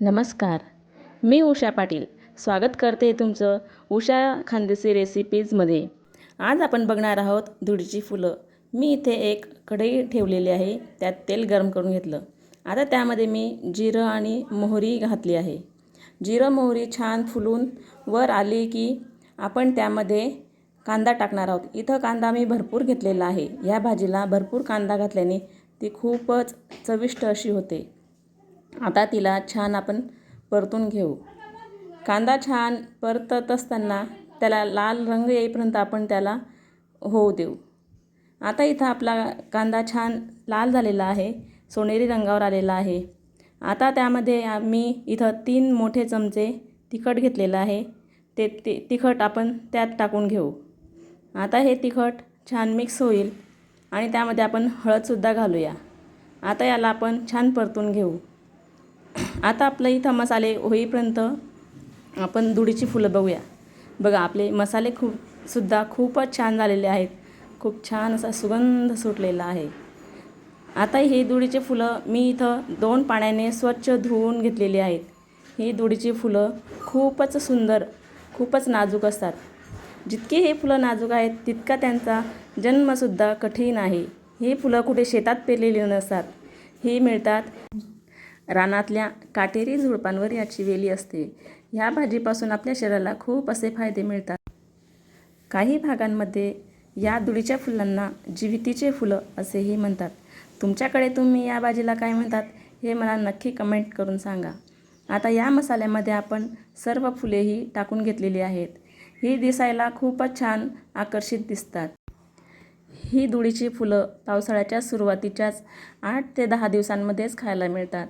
नमस्कार मी उषा पाटील. स्वागत करते तुमचं उषा खानदेशी रेसिपीजमध्ये आज आपण बघणार आहोत धुळीची फुलं. मी इथे एक कढई ठेवलेली आहे त्यात तेल गरम करून घेतलं. आता त्यामध्ये मी जिरं आणि मोहरी घातली आहे. जिरं मोहरी छान फुलून वर आली की आपण त्यामध्ये कांदा टाकणार आहोत. इथं कांदा मी भरपूर घेतलेला आहे. या भाजीला भरपूर कांदा घातल्याने ती खूपच चविष्ट अशी होते. आता तिला छान आपण परतून घेऊ. कांदा छान परतत असताना त्याला लाल रंग येईपर्यंत आपण त्याला होऊ देऊ. आता इथं आपला कांदा छान लाल झालेला आहे सोनेरी रंगावर आलेला आहे. आता त्यामध्ये आम्ही इथं तीन मोठे चमचे तिखट घेतलेलं आहे. ते ते तिखट आपण त्यात टाकून घेऊ. आता हे तिखट छान मिक्स होईल आणि त्यामध्ये आपण हळदसुद्धा घालूया. आता याला आपण छान परतून घेऊ. आता आपलं इथं मसाले होईपर्यंत आपण दुडीची फुलं बघूया. बघा आपले मसाले खूप सुद्धा खूपच छान झालेले आहेत. खूप छान असा सुगंध सुटलेला आहे. आता ही दुडीचे फुलं मी इथं दोन पाण्याने स्वच्छ धुवून घेतलेली आहेत. ही दुडीची फुलं खूपच सुंदर खूपच नाजूक असतात. जितकी हे फुलं नाजूक आहेत तितका त्यांचा जन्मसुद्धा कठीण आहे. ही फुलं कुठे शेतात पेरलेली नसतात. ही मिळतात रानातल्या काटेरी झुडपांवर याची वेली असते. ह्या भाजीपासून आपल्या शरीराला खूप असे फायदे मिळतात. काही भागांमध्ये या दुडीच्या फुलांना जिवितीचे फुलं असेही म्हणतात. तुमच्याकडे तुम्ही या भाजीला काय म्हणतात हे मला नक्की कमेंट करून सांगा. आता या मसाल्यामध्ये आपण सर्व फुलेही टाकून घेतलेली आहेत. ही दिसायला खूपच छान आकर्षित दिसतात. ही दुडीची फुलं पावसाळ्याच्या सुरुवातीच्याच आठ ते दहा दिवसांमध्येच खायला मिळतात.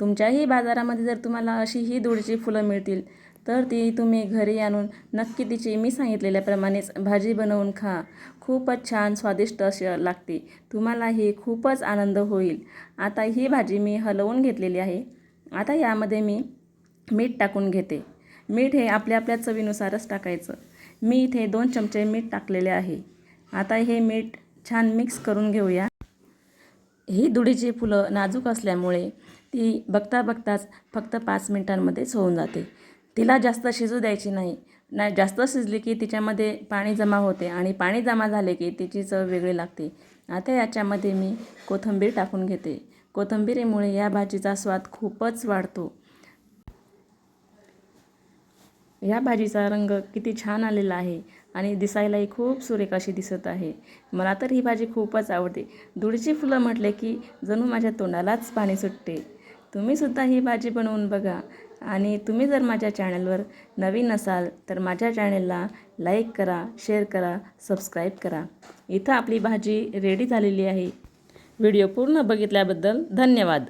तुमच्याही बाजारामध्ये जर तुम्हाला अशी ही दुडीची फुलं मिळतील तर ती तुम्ही घरी आणून नक्की तिची मी सांगितलेल्याप्रमाणेच भाजी बनवून खा. खूपच छान स्वादिष्ट अशी लागते. तुम्हालाही खूपच आनंद होईल. आता ही भाजी मी हलवून घेतलेली आहे. आता यामध्ये मी मीठ टाकून घेते. मीठ हे आपल्या आपल्या चवीनुसारच टाकायचं. मी इथे दोन चमचे मीठ टाकलेले आहे. आता हे मीठ छान मिक्स करून घेऊया. ही दुडीची फुलं नाजूक असल्यामुळे ती बघता बघताच फक्त पाच मिनटांमध्येच होऊन जाते. तिला जास्त शिजू द्यायची नाही. नाही जास्त शिजली की तिच्यामध्ये पाणी जमा होते आणि पाणी जमा झाले की तिची चव वेगळी लागते. आता याच्यामध्ये मी कोथिंबीर टाकून घेते. कोथिंबीरीमुळे या भाजीचा स्वाद खूपच वाढतो. या भाजीचा रंग किती छान आलेला आहे आणि दिसायलाही खूप सुरेख अशी दिसत आहे. मला तर ही भाजी खूपच आवडते. धुळीची फुलं म्हटले की जणू माझ्या तोंडालाच पाणी सुटते. तुम्हीसुद्धा ही भाजी बनवून बघा आणि तुम्ही जर माझ्या चॅनलवर नवीन असाल तर माझ्या चॅनलला लाईक करा शेअर करा सबस्क्राईब करा. इथं आपली भाजी रेडी झालेली आहे. व्हिडिओ पूर्ण बघितल्याबद्दल धन्यवाद.